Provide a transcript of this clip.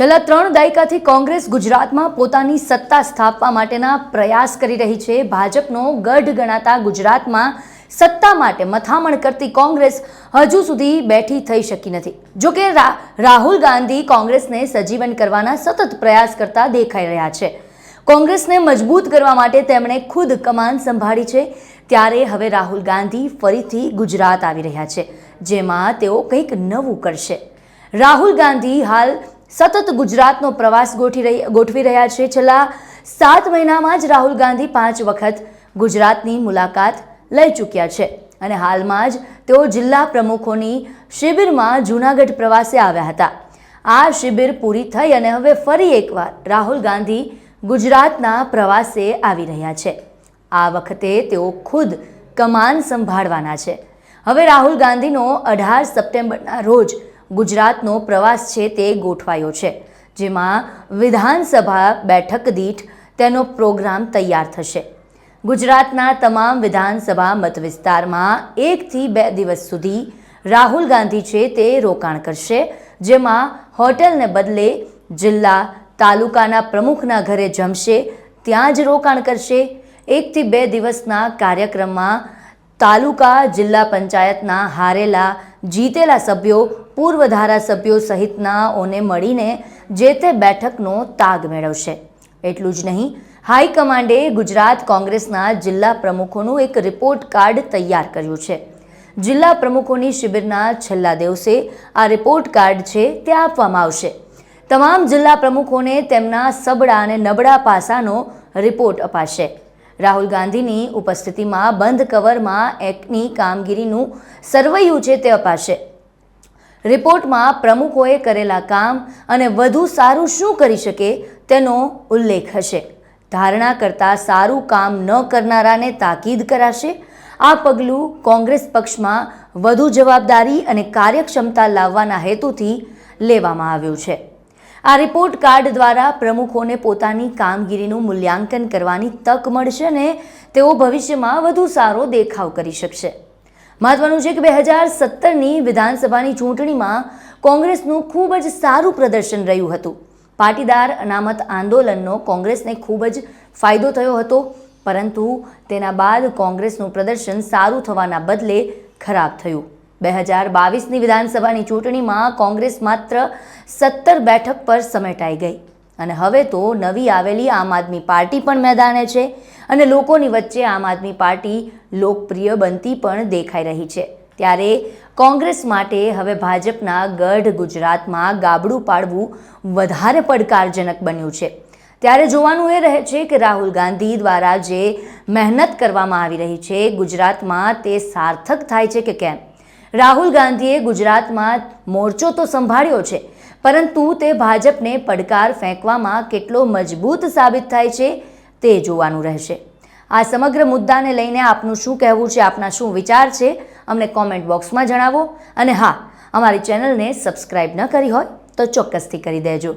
છેલ્લા ત્રણ દાયકાથી કોંગ્રેસ ગુજરાતમાં પોતાની સત્તા સ્થાપવા માટેના પ્રયાસ કરી રહી છે. ભાજપનો ગઢ ગણાતા ગુજરાતમાં સત્તા માટે મથામણ કરતી કોંગ્રેસ હજુ સુધી બેઠી થઈ શકી નથી. જોકે રાહુલ ગાંધી કોંગ્રેસને સજીવન કરવાના સતત પ્રયાસ કરતા દેખાઈ રહ્યા છે. કોંગ્રેસને મજબૂત કરવા માટે તેમણે ખુદ કમાન સંભાળી છે. ત્યારે હવે રાહુલ ગાંધી ફરીથી ગુજરાત આવી રહ્યા છે, જેમાં તેઓ કંઈક નવું કરશે. રાહુલ ગાંધી હાલ સતત ગુજરાતનો પ્રવાસ ગોઠવી રહી ગોઠવી રહ્યા છે. છેલ્લા સાત મહિનામાં જ રાહુલ ગાંધી પાંચ વખત ગુજરાતની મુલાકાત લઈ ચૂક્યા છે. અને હાલમાં જ તેઓ જિલ્લા પ્રમુખોની શિબિરમાં જૂનાગઢ પ્રવાસે આવ્યા હતા. આ શિબિર પૂરી થઈ અને હવે ફરી એકવાર રાહુલ ગાંધી ગુજરાતના પ્રવાસે આવી રહ્યા છે. આ વખતે તેઓ ખુદ કમાન સંભાળવાના છે. હવે રાહુલ ગાંધીનો અઢાર સપ્ટેમ્બરના રોજ ગુજરાતનો પ્રવાસ છે તે ગોઠવાયો છે, જેમાં વિધાનસભા બેઠક દીઠ તેનો પ્રોગ્રામ તૈયાર થશે. ગુજરાતના તમામ વિધાનસભા મત વિસ્તારમાં એકથી બે દિવસ સુધી રાહુલ ગાંધી છે તે રોકાણ કરશે, જેમાં હોટેલને બદલે જિલ્લા તાલુકાના પ્રમુખના ઘરે જમશે, ત્યાં જ રોકાણ કરશે. એકથી બે દિવસના કાર્યક્રમમાં તાલુકા જિલ્લા પંચાયતના હારેલા જીતેલા સભ્યો, પૂર્વ ધારાસભ્યો સહિતનાઓને મળીને જે તે બેઠકનો તાગ મેળવશે. એટલું જ નહીં હાઈકમાન્ડે ગુજરાત કોંગ્રેસના જિલ્લા પ્રમુખોનું એક રિપોર્ટ કાર્ડ તૈયાર કર્યું છે. જિલ્લા પ્રમુખોની શિબિરના છેલ્લા દિવસે આ રિપોર્ટ કાર્ડ છે તે આપવામાં આવશે. તમામ જિલ્લા પ્રમુખોને તેમના સબળા અને નબળા પાસાનો રિપોર્ટ અપાશે. રાહુલ ગાંધીની ઉપસ્થિતિમાં બંધ કવરમાં એકની કામગીરીનું સર્વૈયું છે તે અપાશે. રિપોર્ટમાં પ્રમુખોએ કરેલા કામ અને વધુ સારું શું કરી શકે તેનો ઉલ્લેખ હશે. ધારણા કરતાં સારું કામ ન કરનારાને તાકીદ કરાશે. આ પગલું કોંગ્રેસ પક્ષમાં વધુ જવાબદારી અને કાર્યક્ષમતા લાવવાના હેતુથી લેવામાં આવ્યું છે. આ રિપોર્ટ કાર્ડ દ્વારા પ્રમુખોને પોતાની કામગીરીનું મૂલ્યાંકન કરવાની તક મળશે અને તેઓ ભવિષ્યમાં વધુ સારો દેખાવ કરી શકશે. મહત્વનું છે કે બે હજાર સત્તરની વિધાનસભાની ચૂંટણીમાં કોંગ્રેસનું ખૂબ જ સારું પ્રદર્શન રહ્યું હતું. પાટીદાર અનામત આંદોલનનો કોંગ્રેસને ખૂબ જ ફાયદો થયો હતો, પરંતુ તેના બાદ કોંગ્રેસનું પ્રદર્શન સારું થવાના બદલે ખરાબ થયું. બે હજાર બાવીસની વિધાનસભાની ચૂંટણીમાં કોંગ્રેસ માત્ર સત્તર બેઠક પર સમેટાઈ ગઈ. અને હવે તો નવી આવેલી આમ આદમી પાર્ટી પણ મેદાને છે અને લોકોની વચ્ચે આમ આદમી પાર્ટી લોકપ્રિય બનતી પણ દેખાઈ રહી છે. ત્યારે કોંગ્રેસ માટે હવે ભાજપના ગઢ ગુજરાતમાં ગાબડું પાડવું વધારે પડકારજનક બન્યું છે. ત્યારે જોવાનું એ રહે છે કે રાહુલ ગાંધી દ્વારા જે મહેનત કરવામાં આવી રહી છે ગુજરાતમાં તે સાર્થક થાય છે કે કેમ? રાહુલ ગાંધીએ ગુજરાતમાં મોરચો તો સંભાળ્યો છે, પરંતુ તે ભાજપને પડકાર ફેંકવામાં કેટલો મજબૂત સાબિત થાય છે તે જોવાનું રહેશે. આ સમગ્ર મુદ્દાને લઈને આપનું શું કહેવું છે, આપના શું વિચાર છે, અમને કોમેન્ટ બોક્સમાં જણાવો. અને હા, અમારી ચેનલને સબસ્ક્રાઈબ ન કરી હોય તો ચોક્કસથી કરી દેજો.